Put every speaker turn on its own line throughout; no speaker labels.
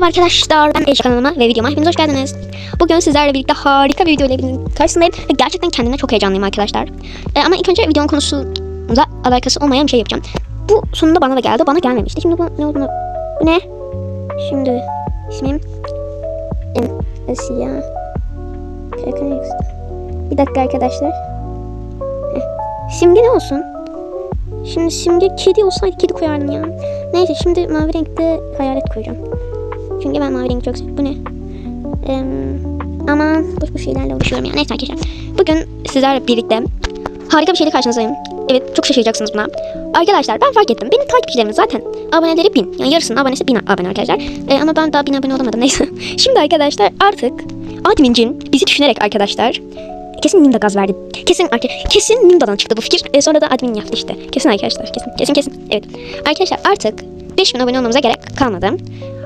Merhaba arkadaşlar ben Ece kanalıma ve videoma hepiniz hoş geldiniz. Bugün sizlerle birlikte harika bir video ile karşısındayım ve gerçekten kendimden çok heyecanlıyım arkadaşlar. E, ama ilk önce videonun konusuyla alakası olmayan bir şey yapacağım. Bu sonunda bana da geldi, bana gelmemişti. Şimdi bu ne olduğunu... Bu ne? Şimdi ismim... Karakanix. Bir dakika arkadaşlar. Simge ne olsun? Şimdi simge kedi olsaydı kedi koyardım ya. Neyse şimdi mavi renkte hayalet koyacağım. Çünkü ben mavi rengi çok seviyorum. Bu ne? Ee, aman boş boş şeylerle uğraşıyorum ya. Neyse arkadaşlar. Bugün sizlerle birlikte harika bir şeyle karşınızdayım. Evet çok şaşıracaksınız buna. Arkadaşlar ben fark ettim. Benim takipçilerim zaten aboneleri bin. Yani yarısının abonesi bin abone arkadaşlar. Ee, ama ben daha bin abone olamadım neyse. Şimdi arkadaşlar artık admincin bizi düşünerek arkadaşlar Kesin Nimda gaz verdi. Kesin kesin Nimda'dan çıktı bu fikir. E, sonra da admin yaptı işte. Kesin arkadaşlar. Kesin kesin kesin. Evet. Arkadaşlar artık 5000 abone olmamıza gerek kalmadı.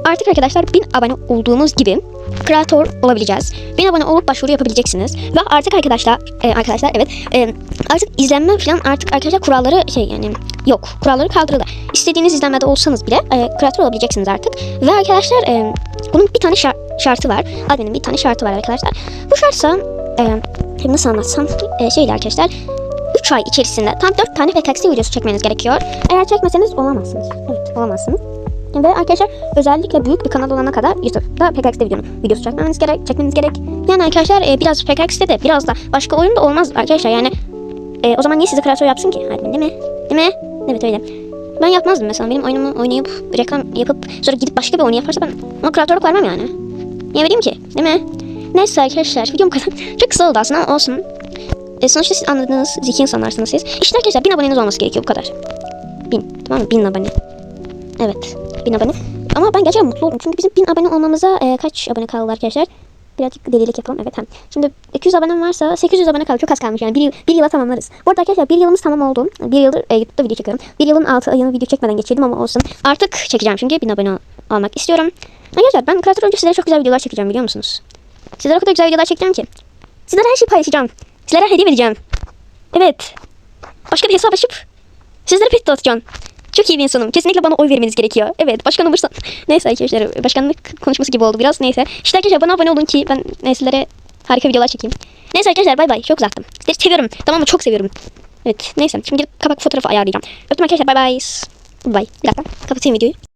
Artık arkadaşlar 1000 abone olduğumuz gibi kreatör olabileceğiz. 1000 abone olup başvuru yapabileceksiniz. Ve artık arkadaşlar e, arkadaşlar evet e, artık izlenme falan artık arkadaşlar kuralları şey yani yok. Kuralları kaldırıldı. İstediğiniz izlenmede olsanız bile e, kreatör olabileceksiniz artık. Ve arkadaşlar e, bunun bir tane şar- şartı var. Admin'in bir tane şartı var arkadaşlar. Bu şartsa e, nasıl anlatsam e, şeyle arkadaşlar 3 ay içerisinde tam 4 tane PKX videosu çekmeniz gerekiyor. Eğer çekmeseniz olamazsınız. Evet olamazsınız. Ve arkadaşlar özellikle büyük bir kanal olana kadar YouTube'da PKX videonun videosu çekmeniz gerek, çekmeniz gerek. Yani arkadaşlar e, biraz PKX'de de biraz da başka oyun da olmaz arkadaşlar yani. E, o zaman niye sizi kreatör yapsın ki? Admin değil mi? Değil mi? Evet öyle. Ben yapmazdım mesela benim oyunumu oynayıp reklam yapıp sonra gidip başka bir oyunu yaparsa ben ona kreatörlük vermem yani. Niye vereyim ki? Değil mi? Neyse arkadaşlar videom kadar çok kısa oldu aslında olsun. E, sonuçta siz anladığınız zeki insanlarsınız siz. İşte arkadaşlar 1000 aboneniz olması gerekiyor bu kadar. 1000 tamam mı? 1000 abone. Evet 1000 abone. Ama ben gerçekten mutlu oldum. Çünkü bizim 1000 abone olmamıza e, kaç abone kaldı arkadaşlar? Birazcık delilik yapalım. Evet hem. Şimdi 200 abonem varsa 800 abone kaldı. Çok az kalmış yani. Bir, yıl, bir yıla tamamlarız. Bu arada arkadaşlar bir yılımız tamam oldu. Bir yıldır e, YouTube'da video çekiyorum. Bir yılın 6 ayını video çekmeden geçirdim ama olsun. Artık çekeceğim çünkü 1000 abone ol- olmak istiyorum. Arkadaşlar ben kreatör önce sizlere çok güzel videolar çekeceğim biliyor musunuz? Sizlere o kadar güzel videolar çekeceğim ki. Sizlere her şeyi paylaşacağım. Sizlere hediye vereceğim. Evet. Başka bir hesap açıp sizlere pet dağıtacağım. Çok iyi bir insanım. Kesinlikle bana oy vermeniz gerekiyor. Evet başkan olursan. Neyse arkadaşlar başkanlık konuşması gibi oldu biraz. Neyse. İşte arkadaşlar bana abone olun ki ben e, sizlere harika videolar çekeyim. Neyse arkadaşlar bay bay. Çok uzattım. Sizleri seviyorum. Tamam mı? Çok seviyorum. Evet neyse. Şimdi gidip kapak fotoğrafı ayarlayacağım. Öptüm arkadaşlar bay bay. Bay. Bir dakika. Kapatayım videoyu.